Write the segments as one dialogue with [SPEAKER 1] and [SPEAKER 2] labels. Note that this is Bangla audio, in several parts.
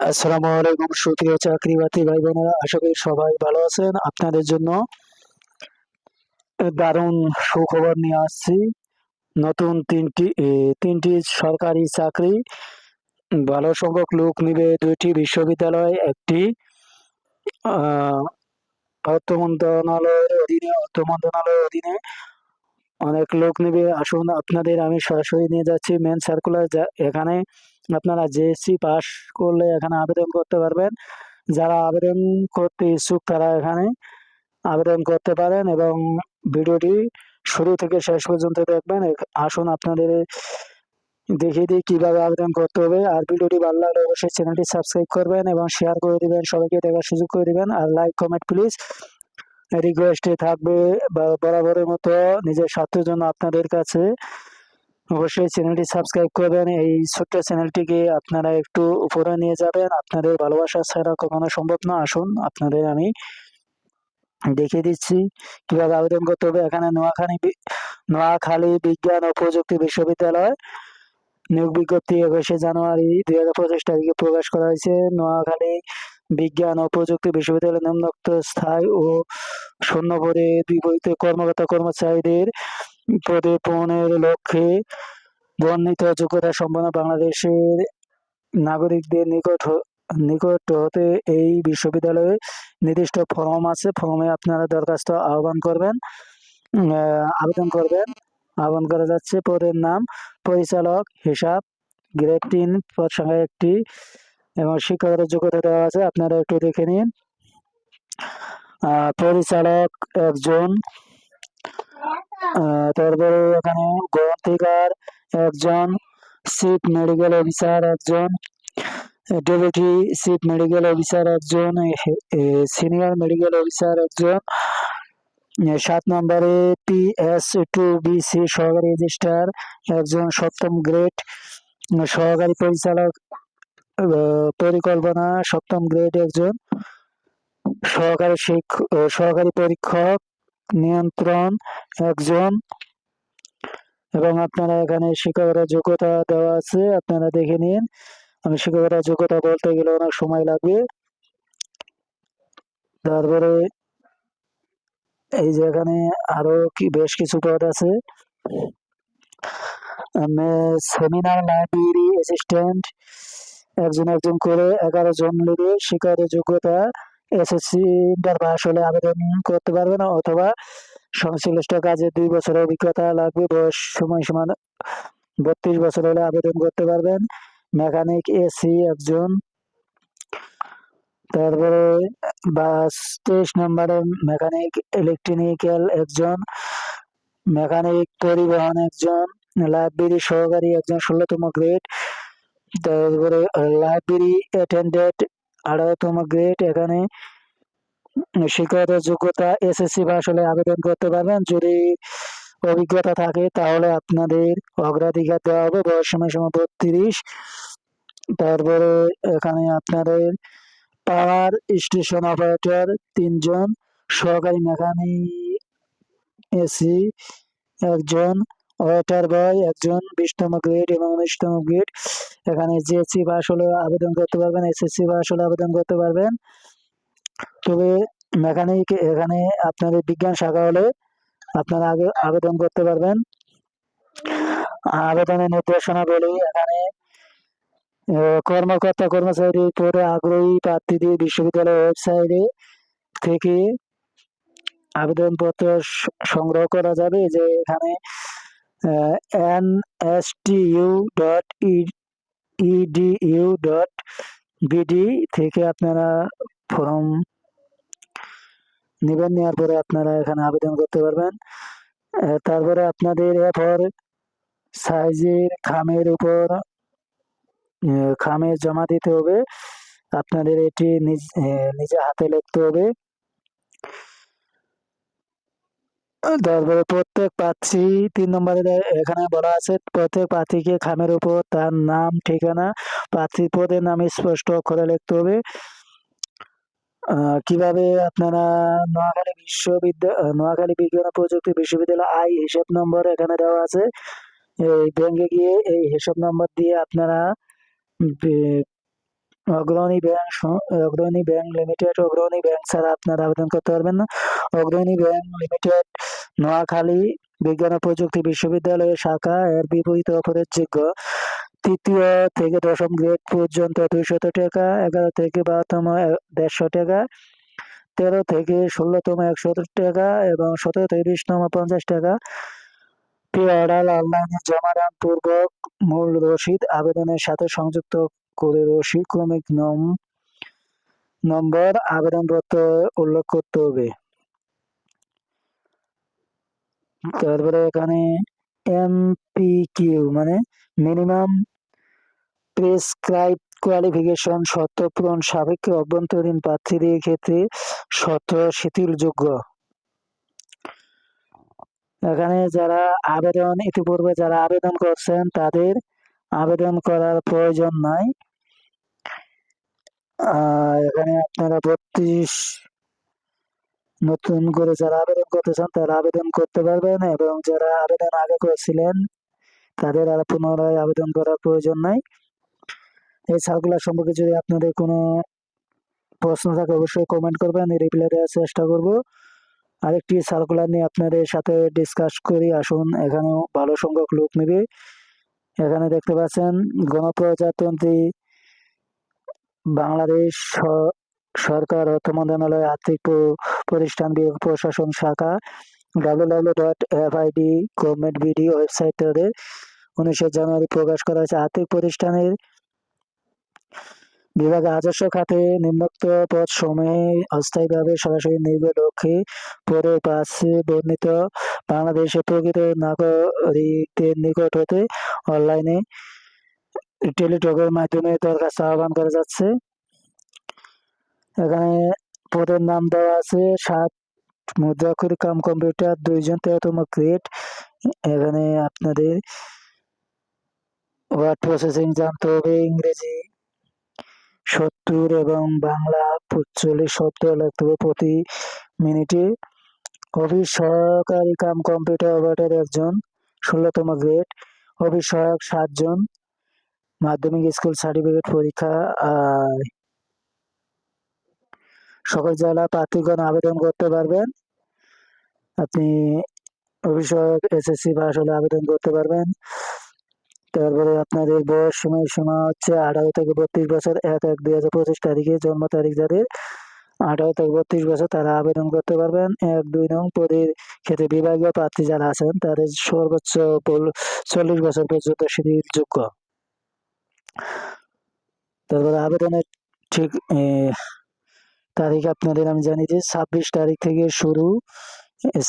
[SPEAKER 1] আসসালামু আলাইকুম, সুপ্রিয় চাকরি বাতি ভাই বোনেরা আশা করি সবাই ভালো আছেন। আপনাদের জন্য দারুণ সুখবর নিয়ে আসছি। নতুন তিনটি তিনটি সরকারি চাকরি। ভালো সংখ্যক লোক নিবে দুইটি বিশ্ববিদ্যালয়, একটি অর্থ মন্ত্রণালয়ের অধীনে, অর্থ মন্ত্রণালয়ের অধীনে। অনেক লোক নেবে। আসুন আপনাদের আমি সরাসরি নিয়ে যাচ্ছি মেন সার্কুলার যা এখানে আপনারা জেএসসি পাস করলে এখানে আবেদন করতে পারবেন। যারা আবেদন করতে ইচ্ছুক তারা এখানে আবেদন করতে পারেন এবং ভিডিওটি শুরু থেকে শেষ পর্যন্ত দেখবেন। আসুন আপনাদের দেখিয়ে দিই কীভাবে আবেদন করতে হবে। আর ভিডিওটি ভালো লাগলে অবশ্যই চ্যানেলটি সাবস্ক্রাইব করবেন এবং শেয়ার করে দিবেন। সবাইকে দেখার সুযোগ করে দিবেন। আর লাইক কমেন্ট প্লিজ রিকোয়েস্টে থাকবে বা- বরাবরের মতো নিজের স্বার্থের জন্য আপনাদের কাছে। অবশ্যই চ্যানেলটি সাবস্ক্রাইব করবেন। এই ছোট্ট চ্যানেলটিকে আপনারা একটু উপরে নিয়ে যাবেন। আপনাদের ভালোবাসা ছাড়া কখনো সম্ভব না। আসুন, আপনাদের আমি দেখিয়ে দিচ্ছি। কীভাবে আবেদন করতে হবে? এখানে নোয়াখালী নোয়াখালী বিজ্ঞান ও প্রযুক্তি বিশ্ববিদ্যালয়, নিয়োগ বিজ্ঞপ্তি একুশে জানুয়ারি দুই হাজার পঁচিশ তারিখে প্রকাশ করা হয়েছে। নোয়াখালী বিজ্ঞান ও প্রযুক্তি বিশ্ববিদ্যালয় নিম্নোক্ত স্থায়ী ও শূন্য পদে বিপরীত কর্মকর্তা কর্মচারীদের পদে পূরণের লক্ষ্যে বর্ণিত যোগ্যতা সম্পন্ন বাংলাদেশের নাগরিকদের নিকট নিকট হতে এই বিশ্ববিদ্যালয়ে নির্দিষ্ট ফর্ম আছে। ফর্মে আপনারা দরখাস্ত আহ্বান করবেন আবেদন করবেন। আহ্বান করা যাচ্ছে। পদের নাম, পরিচালক, হিসাব গ্রেড তিন পদ সংখ্যা একটি। এবং শিক্ষাগত যোগ্যতা দেওয়া আছে, আপনারা একটু দেখে নিন। পরিচালক একজন তারপরে এখানে গ্রন্থিকার একজন চিফ মেডিকেল অফিসার একজন, ডেপুটি চিফ মেডিকেল অফিসার একজন সিনিয়র মেডিকেল অফিসার একজন সাত নম্বরে পি এস টু বিসি সহকারী রেজিস্ট্রার একজন, সপ্তম গ্রেড সহকারী পরিচালক পরিকল্পনা সপ্তম গ্রেড একজন সহকারী সহকারী পরীক্ষক, নিয়ন্ত্রণ একজন এবং আপনারা এখানে শিক্ষকের যোগ্যতা দেওয়া আছে, আপনারা দেখে নিন। আমি শিক্ষকের যোগ্যতা বলতে গেলে অনেক সময় লাগবে। তারপরে এই যে এখানে আরও কি, বেশ কিছু পদ আছে। সেমিনার লাইব্রেরি অ্যাসিস্ট্যান্ট একজন একজন করে এগারো জন নেবে শিক্ষকের যোগ্যতা এসএসসি ইন্টার পাস হলে আবেদন করতে পারবে না অথবা সংশ্লিষ্ট কাজে দুই বছরের অভিজ্ঞতা লাগবে, বয়স সময়সীমা বত্রিশ বছর হলে আবেদন করতে পারবেন। মেকানিক এসি একজন। তারপরে বাস তেইশ নম্বরে মেকানিক ইলেকট্রিক্যাল একজন। মেকানিক পরিবহন একজন। লাইব্রেরি সহকারী একজন, ষোলোতম গ্রেড। তারপরে লাইব্রেরি অ্যাটেন্ডেন্ট আঠারোতম গ্রেড এখানে শিক্ষাগত যোগ্যতা এসএসসি পাস হলে আবেদন করতে পারবেন। যদি অভিজ্ঞতা থাকে তাহলে আপনাদের অগ্রাধিকার দেওয়া হবে। বয়স সময় সময় বত্রিশ। তারপরে এখানে আপনাদের পাওয়ার স্টেশন অপারেটর তিনজন, সহকারী মেকানিক এসি একজন। ওয়েটার বয় একজন বিশতম গ্রেড এবং উনিশতম গ্রেড এখানে জিএসসি পাস হলে আবেদন করতে পারবেন এসএসসি পাস হলে আবেদন করতে পারবেন। তবে মেকানিক এখানে আপনাদের বিজ্ঞান শাখা হলে আপনারা আগে আবেদন করতে পারবেন। আবেদনের নির্দেশনা বলি, এখানে কর্মকর্তা কর্মচারী পরে আগ্রহী প্রার্থীদের বিশ্ববিদ্যালয়ের ওয়েবসাইটে থেকে আবেদনপত্র সংগ্রহ করা যাবে। যে এখানে N, S, T, U, dot EDU dot BD থেকে আপনারা ফর্ম নিবেন, নেওয়ার পরে আপনারা এখানে আবেদন করতে পারবেন। তারপরে আপনাদের এরপর সাইজের, খামের উপর খামে জমা দিতে হবে। আপনাদের এটি নিজ নিজে হাতে লিখতে হবে। তারপরে প্রত্যেক প্রার্থী তিন নম্বরে এখানে বলা আছে, প্রত্যেক প্রার্থীকে খামের উপর তার নাম, ঠিকানা প্রার্থী পদের নাম স্পষ্ট করে লিখতে হবে। কীভাবে আপনারা নোয়াখালী বিশ্ববিদ্যালয় নোয়াখালী বিজ্ঞান প্রযুক্তি বিশ্ববিদ্যালয় আই হিসাব নম্বর এখানে দেওয়া আছে। এই ব্যাংকে গিয়ে এই হিসাব নম্বর দিয়ে আপনারা Agrani bank Agrani bank limited, Agrani bank ছাড়া আপনারা আবেদন করতে পারবেন না। অগ্রণী ব্যাংক লিমিটেড, নোয়াখালী বিজ্ঞান ও প্রযুক্তি বিশ্ববিদ্যালয়ের শাখা এর বিপরীত অপরিযোগ্য তৃতীয় থেকে দশম গ্রেড পর্যন্ত দুইশত টাকা, এগারো থেকে বারোতম দেড়শো টাকা, তেরো থেকে ষোলোতম একশো টাকা এবং সতেরো থেকে বিশতম পঞ্চাশ টাকা। প্রি অর্ডার অনলাইনে জমা দান পূর্বক মূল রসিদ আবেদনের সাথে সংযুক্ত করে রসিদ ক্রমিক নম, নম্বর আবেদনপত্র উল্লেখ করতে হবে। তারপরে এখানে এমপিকিউ মানে মিনিমাম প্রেসক্রাইব কোয়ালিফিকেশন শর্ত পূরণ সাপেক্ষে অভ্যন্তরীণ প্রার্থীদের ক্ষেত্রে শর্ত শিথিলযোগ্য। এখানে যারা আবেদন, ইতিপূর্বে যারা আবেদন করছেন তাদের আবেদন করার প্রয়োজন নাই। আহ, এখানে আপনারা বত্রিশ নতুন করে যারা আবেদন করতে চান তারা আবেদন করতে পারবেন এবং যারা আবেদন আগে করেছিলেন তাদের আর পুনরায় আবেদন করার প্রয়োজন নাই। এই সার্কুলার সম্পর্কে যদি আপনাদের কোনো প্রশ্ন থাকে অবশ্যই কমেন্ট করবেন রিপ্লাই দেওয়ার চেষ্টা করব। আরেকটি সার্কুলার নিয়ে আপনাদের সাথে ডিসকাস করি আসুন এখানেও ভালো সংখ্যক লোক নেবে। এখানে দেখতে পাচ্ছেন গণপ্রজাতন্ত্রী বাংলাদেশ সরকার অর্থ মন্ত্রণালয় আর্থিক প্রতিষ্ঠান প্রশাসন শাখা W W dot F I D government BD website তাদের উনিশে জানুয়ারি প্রকাশ করা হয়েছে। আর্থিক প্রতিষ্ঠানের বিভাগে রাজস্ব খাতে নিম্নোক্ত পদ সমূহে অস্থায়ীভাবে সরাসরি নিয়োগের লক্ষ্যে পরে পাশে বর্ণিত বাংলাদেশের প্রকৃত নাগরিকদের নিকট হতে অনলাইনে টেলিটকের মাধ্যমে দরখাস্ত আহ্বান করা যাচ্ছে। এখানে পদের নাম দেওয়া আছে, সাত মুদ্রাক্ষর, কাম কম্পিউটার, দুইজন তেরোতম গ্রেড। এখানে আপনাদের ওয়ার্ড প্রসেসিং জানতে হবে, ইংরেজি, সত্তর এবং বাংলা চল্লিশ শব্দ লিখতে হবে প্রতি মিনিটে। অফিস সহকারী কাম কম্পিউটার অপারেটর একজন, ষোলোতম গ্রেড। অফিস সহায়ক সাতজন মাধ্যমিক স্কুল সার্টিফিকেট পরীক্ষা সকল জেলা প্রার্থীগণ আবেদন করতে পারবেন। আপনি অভিষেক এসএসসি পাস হলে আবেদন করতে পারবেন। তারপরে আপনাদের বয়স সীমা সীমা হচ্ছে আঠারো থেকে বত্রিশ বছর। এক এক দুই হাজার পঁচিশ তারিখে জন্ম তারিখ যাদের। আঠারো থেকে বত্রিশ বছর তারা আবেদন করতে পারবেন। এক, দুই নং পদের ক্ষেত্রে বিভাগীয় প্রার্থী যারা আছেন, তাদের সর্বোচ্চ চল্লিশ বছর পর্যন্ত যোগ্য। তারপরে আবেদনের ঠিক তারিখ আপনাদের আমি জানি যে ছাব্বিশ তারিখ থেকে শুরু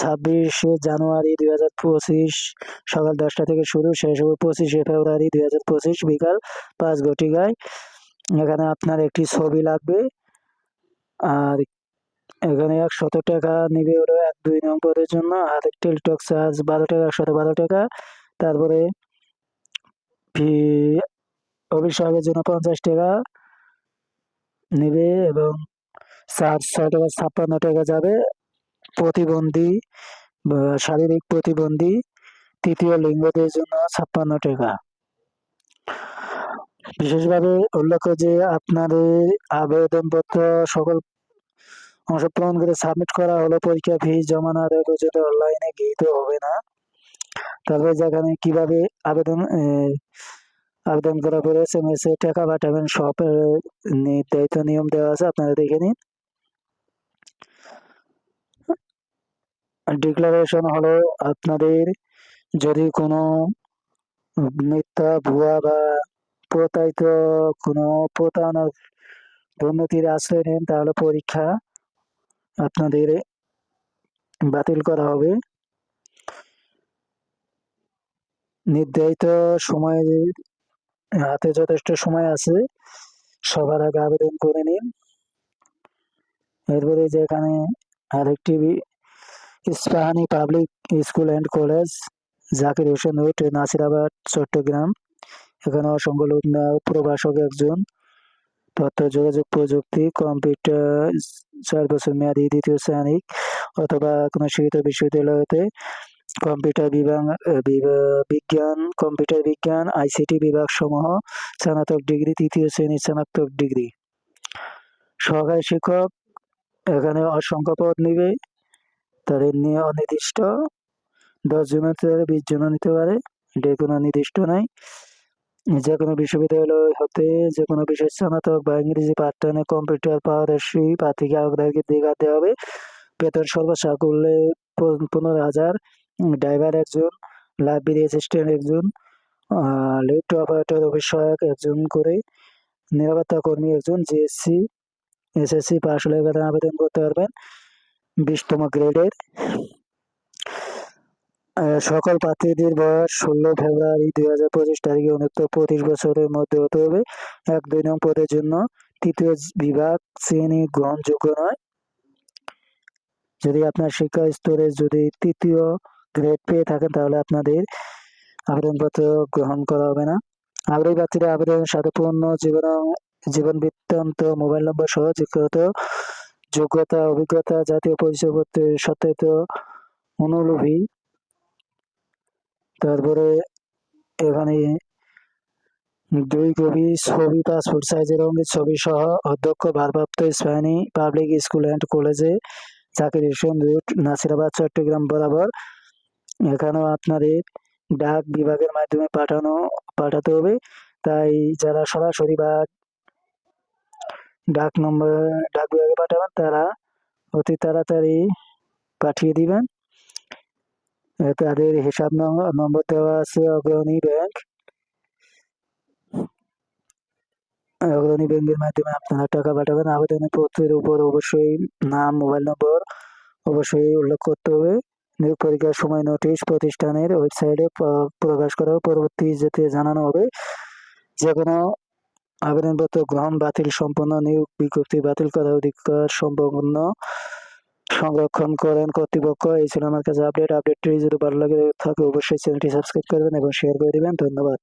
[SPEAKER 1] ছাব্বিশে জানুয়ারি দুই হাজার পঁচিশ, সকাল দশটা থেকে শুরু, শেষ হবে পঁচিশে ফেব্রুয়ারি দুই হাজার পঁচিশ, বিকাল পাঁচ ঘটিকায়। এখানে আপনার একটি ছবি লাগবে, আর এখানে একশত টাকা নিবে হলো এক, দুই নং পদের জন্য আর টেলিটক চার্জ বারো টাকা, একশত বারো টাকা। তারপরে ফি অভিষেকের জন্য পঞ্চাশ টাকা নেবে এবং চার্জ ছয় টাকা ছাপ্পান্ন টাকা যাবে। প্রতিবন্ধী শারীরিক প্রতিবন্ধী, তৃতীয় লিঙ্গদের জন্য ছাপ্পান্ন টাকা। বিশেষভাবে উল্লেখ্য যে আপনাদের আবেদনপত্র সকল অংশগ্রহণ করে সাবমিট করা হলো পরীক্ষা ফি জমা না দেওয়া পর্যন্ত অনলাইনে গৃহীত হবে না। তারপরে যেখানে কীভাবে আবেদন আবেদন করার পরে এস এম এস এ টাকা পাঠাবেন সব নির্ধারিত নিয়ম দেওয়া আছে, আপনারা দেখে নিন। ডিক্লারেশন হলো আপনাদের যদি কোনো মিথ্যা, ভুয়া বা প্রতারিত কোনো প্রতারণার দুর্নীতির আশ্রয় নেন, তাহলে পরীক্ষা আপনাদের বাতিল করা হবে। নির্ধারিত সময়ে হাতে যথেষ্ট সময় আছে। সবার আগে আবেদন করে নিন। এরপরে যেখানে আরেকটি Ispahani public school and college, Zakir Hossain road, Nasirabad, Chattogram. এখানে অসংখ্য লোক প্রভাষক একজন। তথ্য, যোগাযোগ প্রযুক্তি, কম্পিউটার, চার বছর মেয়াদি, দ্বিতীয় শ্রেণি অথবা কোনো শিক্ষিত বিশ্ববিদ্যালয়তে কম্পিউটার বিভাগ বিভা- বিজ্ঞান, কম্পিউটার বিজ্ঞান, আইসিটি বিভাগসমূহ, স্নাতক ডিগ্রি, তৃতীয় শ্রেণির স্নাতক ডিগ্রি। সহকারী শিক্ষক এখানে অসংখ্য পদ নিবে, তাদের নিয়ে অনির্দিষ্ট। দশ জন পারে, বিশ জন নিতে পারে এটা কোনো নির্দিষ্ট নাই। যে কোনো বিশ্ববিদ্যালয় হতে যে কোনো বিষয় স্নাতক বা ইংরেজি পাঠদানে কম্পিউটার পারদর্শী প্রার্থীকে আগ্রহীকে দেখা দেওয়া হবে। বেতন সর্বোচ্চ করলে পনেরো হাজার ড্রাইভার একজন লাইব্রেরি অ্যাসিস্ট্যান্ট একজন লিফট অপারেটর অফিসক একজন করে, নিরাপত্তা কর্মী একজন জিএসসি এসএসসি পাশ হলে আবেদন করতে পারবেন বিশতম গ্রেডের। সকল প্রার্থীদের বয়স ষোলো ফেব্রুয়ারি দুই হাজার পঁচিশ তারিখে অনুক্ত পঁচিশ বছরের মধ্যে হতে হবে। এক, দুই নং পদের জন্য তৃতীয় বিভাগ শ্রেণি গ্রহণযোগ্য নয়। যদি আপনার শিক্ষা স্তরে যদি তৃতীয় গ্রেড পেয়ে থাকেন, তাহলে আপনাদের আবেদনপত্র গ্রহণ করা হবে না। আগ্রহী প্রার্থীরা আবেদনের সাথে পূর্ণ জীবন জীবন বৃত্তান্ত, মোবাইল নম্বর সহ যোগ্যত যোগ্যতা, অভিজ্ঞতা, জাতীয় পরিচয়পত্রের সত্যায়িত অনুলিপি, তারপরে এখানে দুই কপি, ছবি পাসপোর্ট সাইজের রঙের ছবি সহ অধ্যক্ষ, ভারপ্রাপ্ত স্প্যানি পাবলিক স্কুল অ্যান্ড কলেজে চাকরির সন্দ্বীপ নাসিরাবাদ, চট্টগ্রাম বরাবর এখানেও আপনাদের ডাক বিভাগের মাধ্যমে পাঠানো, পাঠাতে হবে। তাই যারা সরাসরি বা ডাক নম্বর, ডাক বিভাগে পাঠাবেন, তারা অতি তাড়াতাড়ি পাঠিয়ে দিবেন। তাদের হিসাব নম্বর দেওয়া আছে, অগ্রণী ব্যাংক। অগ্রণী ব্যাংকের মাধ্যমে আপনারা টাকা পাঠাবেন। আবেদনের পত্রের উপর অবশ্যই নাম, মোবাইল নম্বর অবশ্যই উল্লেখ করতে হবে। নিয়োগ পরীক্ষার সময় নোটিশ প্রতিষ্ঠানের ওয়েবসাইটে প্রকাশ করা হবে পরবর্তী যেতে জানানো হবে। যে কোনো আবেদনপত্র গ্রহণ বাতিল সম্পন্ন, নিয়োগ বিজ্ঞপ্তি বাতিল করার অধিকার সম্পন্ন সংরক্ষণ করেন কর্তৃপক্ষ। এই ছিল আমার কাছে আপডেট। আপডেটটি যদি ভালো লাগে থাকে, অবশ্যই চ্যানেলটি সাবস্ক্রাইব করবেন এবং শেয়ার করে দেবেন। ধন্যবাদ।